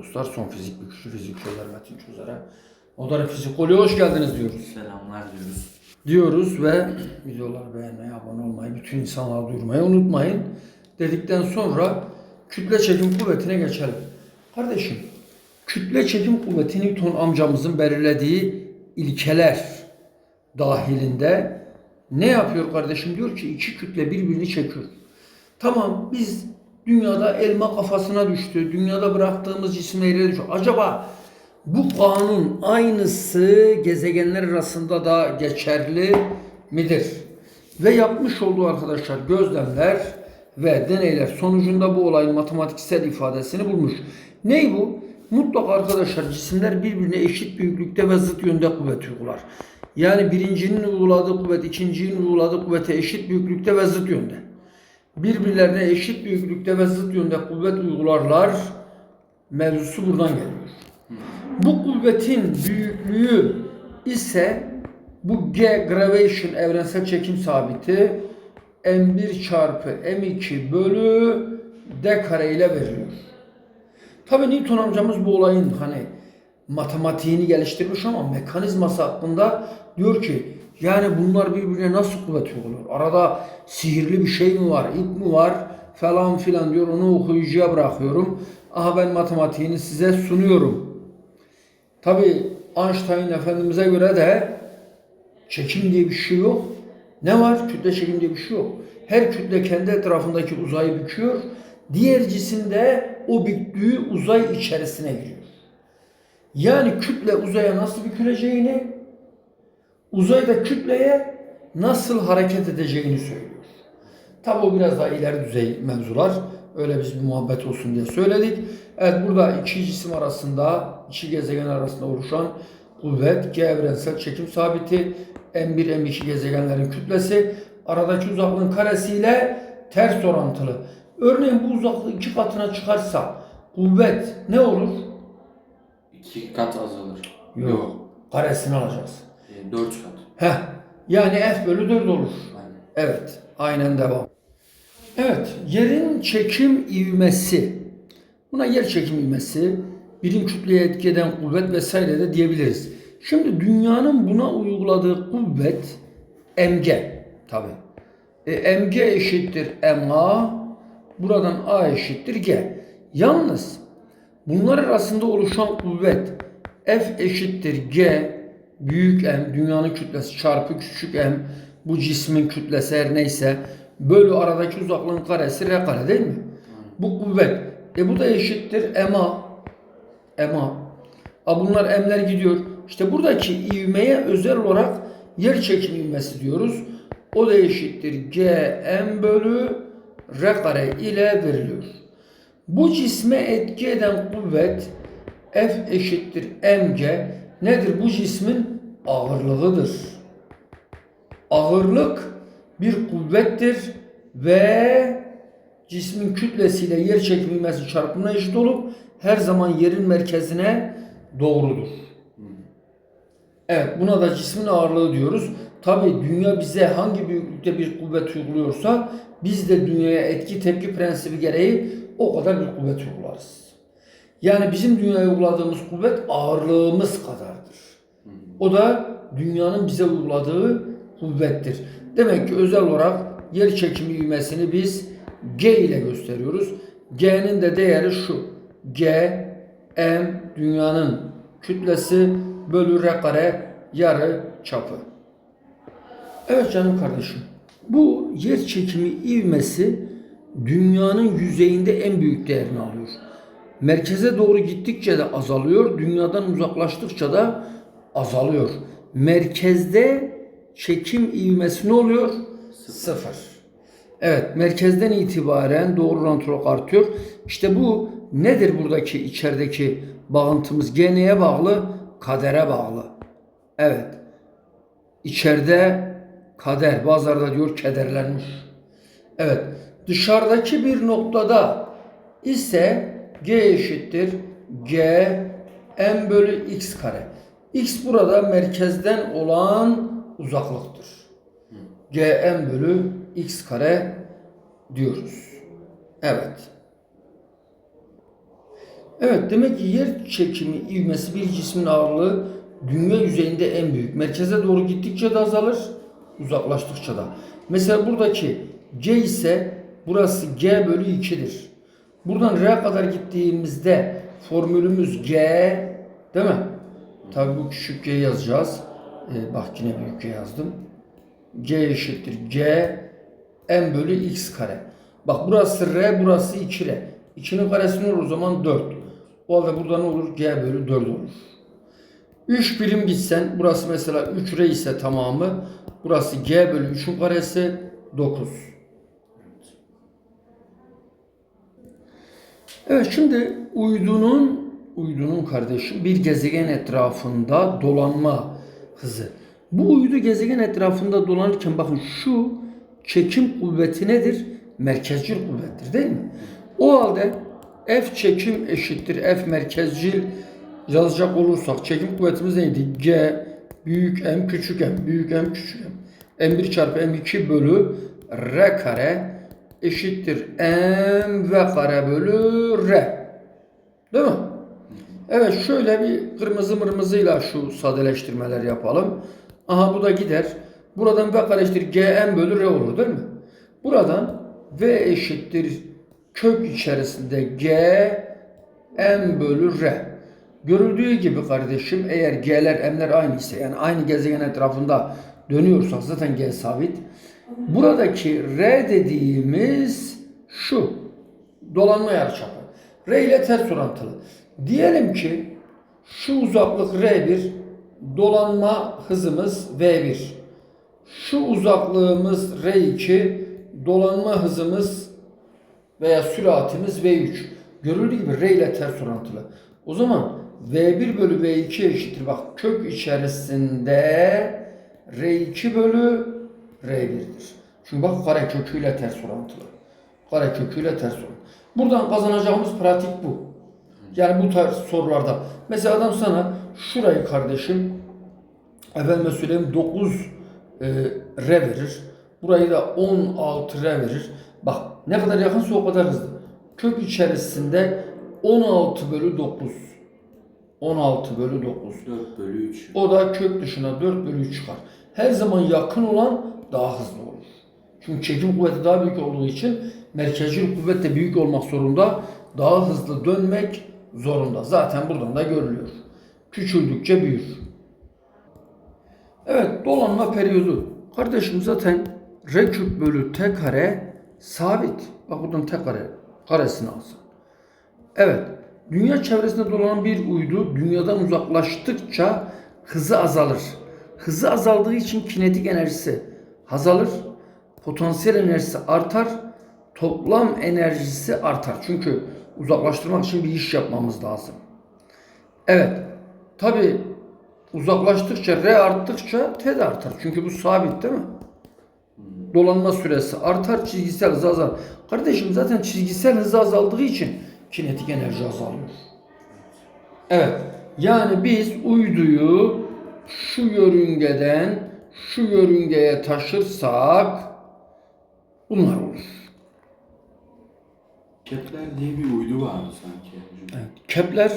dostlar. Son fizik büküşü, fizik çözer, metin çözere. Modern fizik oluyor. Hoş geldiniz diyoruz. Selamlar diyoruz. Diyoruz ve videolar beğenmeyi, abone olmayı, bütün insanlara duyurmayı unutmayın. Dedikten sonra kütle çekim kuvvetine geçelim. Kardeşim, kütle çekim kuvveti Newton amcamızın belirlediği ilkeler dahilinde ne yapıyor kardeşim? Diyor ki iki kütle birbirini çekiyor. Tamam biz dünyada elma kafasına düştü. Dünyada bıraktığımız cisimlere düştü. Acaba bu kanun aynısı gezegenler arasında da geçerli midir? Ve yapmış olduğu arkadaşlar gözlemler ve deneyler sonucunda bu olayın matematiksel ifadesini bulmuş. Ney bu? Mutlaka arkadaşlar cisimler birbirine eşit büyüklükte ve zıt yönde kuvvet uygular. Yani birincinin uyguladığı kuvvet ikincinin uyguladığı kuvvete eşit büyüklükte ve zıt yönde birbirlerine eşit büyüklükte ve zıt yönde kuvvet uygularlar. Mevzusu buradan geliyor. Bu kuvvetin büyüklüğü ise bu G gravation evrensel çekim sabiti M1 çarpı M2 bölü D kare ile veriliyor. Tabi Newton amcamız bu olayın hani matematiğini geliştirmiş ama mekanizması hakkında diyor ki yani bunlar birbirine nasıl kuvvet uyguluyor? Arada sihirli bir şey mi var, ip mi var falan filan diyor. Onu okuyucuya bırakıyorum. Aha ben matematiğini size sunuyorum. Tabi Einstein Efendimiz'e göre de çekim diye bir şey yok. Ne var? Kütle çekim diye bir şey yok. Her kütle kendi etrafındaki uzayı büküyor. Diğer cisim de o büktüğü uzay içerisine giriyor. Yani kütle uzaya nasıl büküleceğini, uzayda kütleye nasıl hareket edeceğini söylüyor. Tabi o biraz daha ileri düzey mevzular. Öyle biz bir muhabbet olsun diye söyledik. Evet burada iki cisim arasında, iki gezegen arasında oluşan kuvvet, G evrensel çekim sabiti, M1, M2 gezegenlerin kütlesi, aradaki uzaklığın karesiyle ters orantılı. Örneğin bu uzaklık iki katına çıkarsa kuvvet ne olur? İki kat azalır. Karesini alacağız. E, dört kat. Heh. Yani F bölü 4 olur. Aynen. Evet. Aynen devam. Evet. Yerin çekim ivmesi. Buna yer çekim ivmesi, birim kütleye etki eden kuvvet vesaire de diyebiliriz. Şimdi dünyanın buna uyguladığı kuvvet mg tabi. E, mg eşittir ma. Buradan a eşittir g. Yalnız bunlar arasında oluşan kuvvet F eşittir G büyük M dünyanın kütlesi çarpı küçük M bu cismin kütlesi her neyse bölü aradaki uzaklığın karesi R kare değil mi? Bu kuvvet. E bu da eşittir MA. MA. A bunlar M'ler gidiyor. İşte buradaki ivmeye özel olarak yer çekim ivmesi diyoruz. O da eşittir G M bölü R kare ile veriliyor. Bu cisme etki eden kuvvet F eşittir mg nedir? Bu cismin ağırlığıdır. Ağırlık bir kuvvettir ve cismin kütlesiyle yer çekimi ivmesi çarpımına eşit olup her zaman yerin merkezine doğrudur. Evet buna da cismin ağırlığı diyoruz. Tabi dünya bize hangi büyüklükte bir kuvvet uyguluyorsa biz de dünyaya etki tepki prensibi gereği o kadar bir kuvvet uygularız. Yani bizim dünyaya uyguladığımız kuvvet ağırlığımız kadardır. O da dünyanın bize uyguladığı kuvvettir. Demek ki özel olarak yer çekimi ivmesini biz G ile gösteriyoruz. G'nin de değeri şu. G, M dünyanın kütlesi bölü R kare yarı çapı. Evet canım kardeşim. Bu yer çekimi ivmesi dünyanın yüzeyinde en büyük değerini alıyor. Merkeze doğru gittikçe de azalıyor, dünyadan uzaklaştıkça da azalıyor. Merkezde çekim ivmesi ne oluyor? Sıfır. Evet, merkezden itibaren doğru orantılı olarak artıyor. İşte bu nedir buradaki içerideki bağıntımız? G neye bağlı? Kadere bağlı. Evet. İçeride kader, bazıları da diyor kederlenmiş. Evet, dışarıdaki bir noktada ise G eşittir G M bölü X kare. X burada merkezden olan uzaklıktır. G M bölü X kare diyoruz. Evet. Evet demek ki yer çekimi ivmesi bir cismin ağırlığı dünya yüzeyinde en büyük. Merkeze doğru gittikçe de azalır, uzaklaştıkça da. Mesela buradaki G ise burası G bölü 2'dir. Buradan R'ye kadar gittiğimizde formülümüz G değil mi? Tabii bu küçük G yazacağız. Ee, bak yine büyük G yazdım. G eşittir G m bölü x kare. Bak burası R, burası 2R. 2'nin karesi ne olur o zaman 4. O halde burada ne olur? G bölü 4 olur. 3 birim gitsen, burası mesela 3R ise tamamı, burası G bölü 3'ün karesi 9. Evet şimdi uydunun uydunun kardeşi bir gezegen etrafında dolanma hızı. Bu uydu gezegen etrafında dolanırken bakın şu çekim kuvveti nedir? Merkezcil kuvvettir değil mi? O halde F çekim eşittir F merkezcil yazacak olursak çekim kuvvetimiz neydi? G büyük M küçük M büyük M küçük M. M1 çarpı M2 bölü R kare eşittir M V kare bölü R. Değil mi? Evet şöyle bir kırmızı mırmızıyla şu sadeleştirmeler yapalım. Aha bu da gider. Buradan V kare eşittir Gm bölü R olur değil mi? Buradan V eşittir kök içerisinde G M bölü R. Görüldüğü gibi kardeşim eğer G'ler M'ler aynı ise yani aynı gezegen etrafında dönüyorsak zaten G sabit. Buradaki R dediğimiz şu. Dolanma yarıçapı. R ile ters orantılı. Diyelim ki şu uzaklık R1, dolanma hızımız V1. Şu uzaklığımız R2, dolanma hızımız veya süratimiz V3. Görüldüğü gibi R ile ters orantılı. O zaman V1 bölü V2 eşittir. Bak kök içerisinde R2 bölü R1'dir. Çünkü bak kare köküyle ters orantılı. Kare köküyle ters orantılı. Buradan kazanacağımız pratik bu. Yani bu tarz sorularda. Mesela adam sana şurayı kardeşim efendime söyleyeyim 9 e, R verir. Burayı da 16 R verir. Bak ne kadar yakınsa o kadar hızlı. Kök içerisinde 16 bölü 9. 16 bölü 9. 4 bölü 3. O da kök dışına 4 bölü 3 çıkar. Her zaman yakın olan daha hızlı olur. Çünkü çekim kuvveti daha büyük olduğu için merkezcil kuvvet de büyük olmak zorunda. Daha hızlı dönmek zorunda. Zaten buradan da görülüyor. Küçüldükçe büyür. Evet dolanma periyodu. Kardeşim zaten R küp bölü T kare sabit. Bak buradan T kare karesini alsın. Evet. Dünya çevresinde dolanan bir uydu dünyadan uzaklaştıkça hızı azalır. Hızı azaldığı için kinetik enerjisi azalır. Potansiyel enerjisi artar. Toplam enerjisi artar. Çünkü uzaklaştırmak için bir iş yapmamız lazım. Evet. Tabi uzaklaştıkça R arttıkça T de artar. Çünkü bu sabit değil mi? Dolanma süresi artar, çizgisel hız azalır. Kardeşim zaten çizgisel hız azaldığı için kinetik enerji azalıyor. Evet. Yani biz uyduyu şu yörüngeden şu yörüngeye taşırsak bunlar olur. Kepler diye bir uydu vardı sanki. Evet. Kepler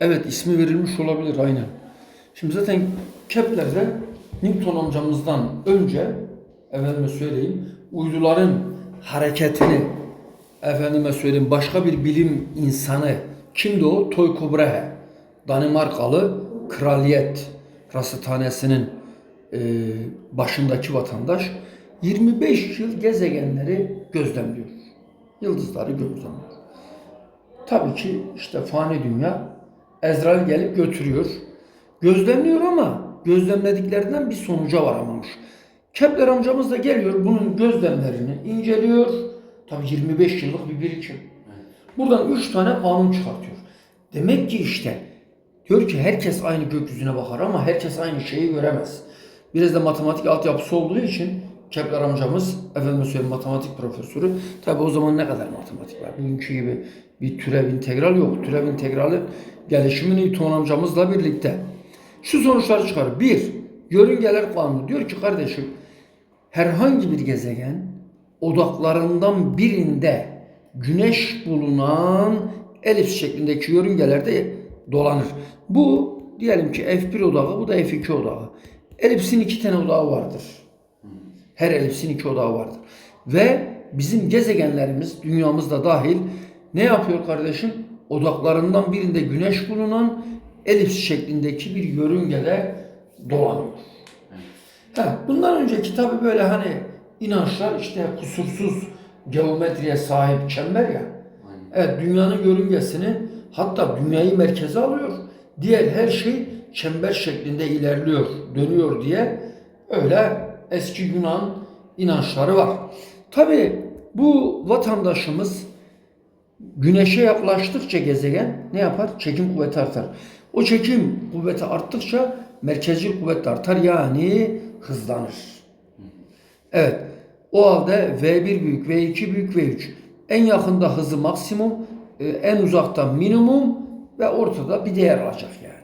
evet ismi verilmiş olabilir aynen. Şimdi zaten Kepler'de Newton amcamızdan önce efendime söyleyeyim uyduların hareketini efendime söyleyeyim başka bir bilim insanı kimdi o? Tycho Brahe. Danimarkalı kraliyet rasathanesinin başındaki vatandaş 25 yıl gezegenleri gözlemliyor. Yıldızları gözlemliyor. Tabii ki işte fani dünya Ezrail gelip götürüyor. Gözlemliyor ama gözlemlediklerinden bir sonuca varamamış. Kepler amcamız da geliyor bunun gözlemlerini inceliyor. Tabii 25 yıllık bir birikim. Buradan 3 tane kanun çıkartıyor. Demek ki işte diyor ki herkes aynı gökyüzüne bakar ama herkes aynı şeyi göremez. Biraz da matematik altyapısı olduğu için Kepler amcamız, efendim söyleyeyim matematik profesörü. Tabi o zaman ne kadar matematik var? Bugünkü gibi bir türev integral yok. Türev integrali gelişimi Newton amcamızla birlikte. Şu sonuçları çıkar. Bir, yörüngeler kanunu. Diyor ki kardeşim herhangi bir gezegen odaklarından birinde güneş bulunan elips şeklindeki yörüngelerde dolanır. Bu diyelim ki F1 odağı, bu da F2 odağı. Elipsin iki tane odağı vardır. Her elipsin iki odağı vardır. Ve bizim gezegenlerimiz, dünyamız da dahil ne yapıyor kardeşim? Odaklarından birinde güneş bulunan elips şeklindeki bir yörüngede dolanıyor. Ha, bundan önceki tabi böyle hani inançlar işte kusursuz geometriye sahip çember ya. Evet dünyanın yörüngesini hatta dünyayı merkeze alıyor. Diğer her şey çember şeklinde ilerliyor, dönüyor diye öyle eski Yunan inançları var. Tabi bu vatandaşımız güneşe yaklaştıkça gezegen ne yapar? Çekim kuvveti artar. O çekim kuvveti arttıkça merkezcil kuvvet artar yani hızlanır. Evet. O halde V1 büyük, V2 büyük, V3. En yakında hızı maksimum, e, en uzakta minimum ve ortada bir değer alacak yani.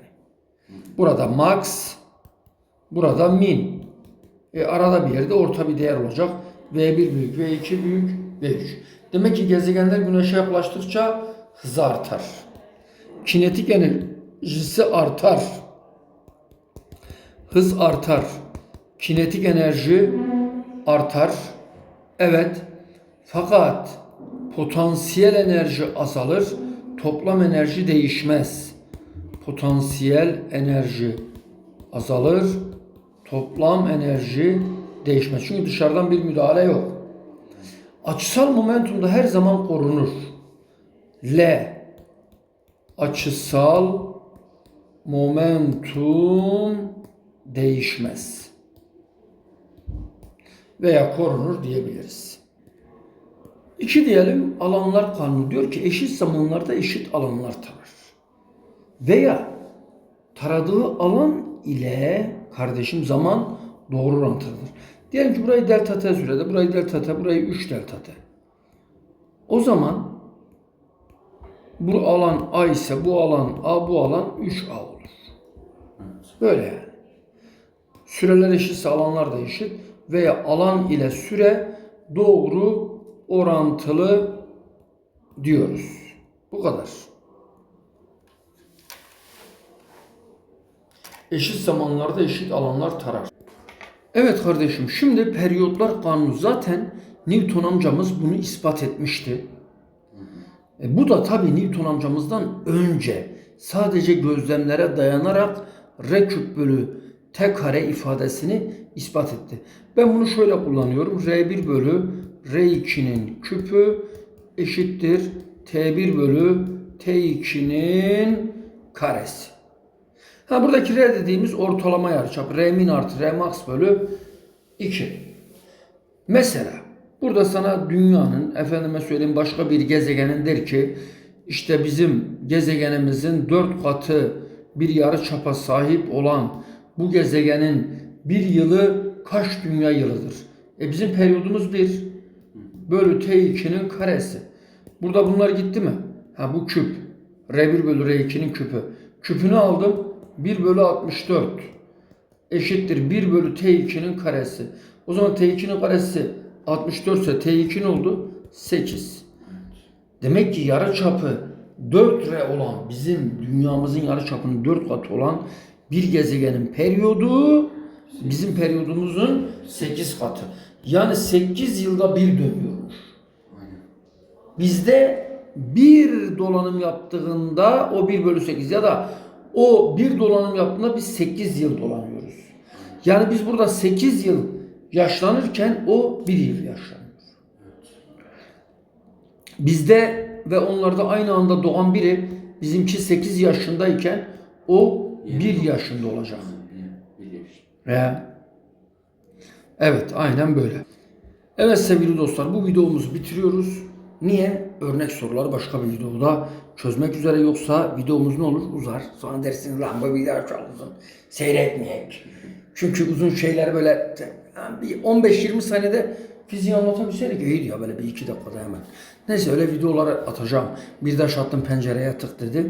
Burada max, burada min. E, arada bir yerde orta bir değer olacak. V1 büyük, V2 büyük, V3. Demek ki gezegenler güneşe yaklaştıkça hızı artar. Kinetik enerjisi artar. Hız artar. Kinetik enerji artar. Evet. Fakat potansiyel enerji azalır. Toplam enerji değişmez. Potansiyel enerji azalır. Toplam enerji değişmez. Çünkü dışarıdan bir müdahale yok. Açısal momentum da her zaman korunur. L açısal momentum değişmez. Veya korunur diyebiliriz. İki diyelim alanlar kanunu diyor ki eşit zamanlarda eşit alanlar tarar. Veya taradığı alan ile kardeşim zaman doğru orantılıdır. Diyelim ki burayı delta t sürede, burayı delta t, burayı 3 delta t. O zaman bu alan A ise bu alan A, bu alan 3A olur. Böyle yani. Süreler eşitse alanlar da eşit veya alan ile süre doğru orantılı diyoruz. Bu kadar. Eşit zamanlarda eşit alanlar tarar. Evet kardeşim şimdi periyotlar kanunu zaten Newton amcamız bunu ispat etmişti. E, bu da tabii Newton amcamızdan önce sadece gözlemlere dayanarak R küp bölü T kare ifadesini ispat etti. Ben bunu şöyle kullanıyorum. R1 bölü R2'nin küpü eşittir T1 bölü T2'nin karesi. Ha buradaki R dediğimiz ortalama yarıçap. R min artı R max bölü 2. Mesela burada sana dünyanın efendime söyleyeyim başka bir gezegenin der ki işte bizim gezegenimizin 4 katı bir yarıçapa sahip olan bu gezegenin bir yılı kaç dünya yılıdır? E bizim periyodumuz 1 bölü T2'nin karesi. Burada bunlar gitti mi? Ha bu küp. R1 bölü R2'nin küpü. Küpünü aldım. 1 bölü 64 eşittir 1 bölü T2'nin karesi. O zaman T2'nin karesi 64 ise T2 ne oldu? 8. Demek ki yarı çapı 4R olan bizim dünyamızın yarı çapının 4 katı olan bir gezegenin periyodu bizim periyodumuzun 8 katı. Yani 8 yılda bir dönüyormuş. Bizde bir dolanım yaptığında o 1 bölü 8 ya da o bir dolanım yaptığında biz 8 yıl dolanıyoruz. Yani biz burada 8 yıl yaşlanırken o 1 yıl yaşlanıyor. Bizde ve onlarda aynı anda doğan biri bizimki 8 yaşındayken o 1 yaşında olacak. Ve evet aynen böyle. Evet sevgili dostlar bu videomuzu bitiriyoruz. Niye? Örnek soruları başka bir videoda çözmek üzere yoksa videomuz ne olur? Uzar. Sonra dersiniz lan bu video çok uzun. Seyretmeyek. Çünkü uzun şeyler böyle yani bir 15-20 saniyede fiziği anlatabilseydik iyiydi ya böyle bir iki dakikada hemen. Neyse öyle videoları atacağım. Bir taş attım pencereye tık dedi.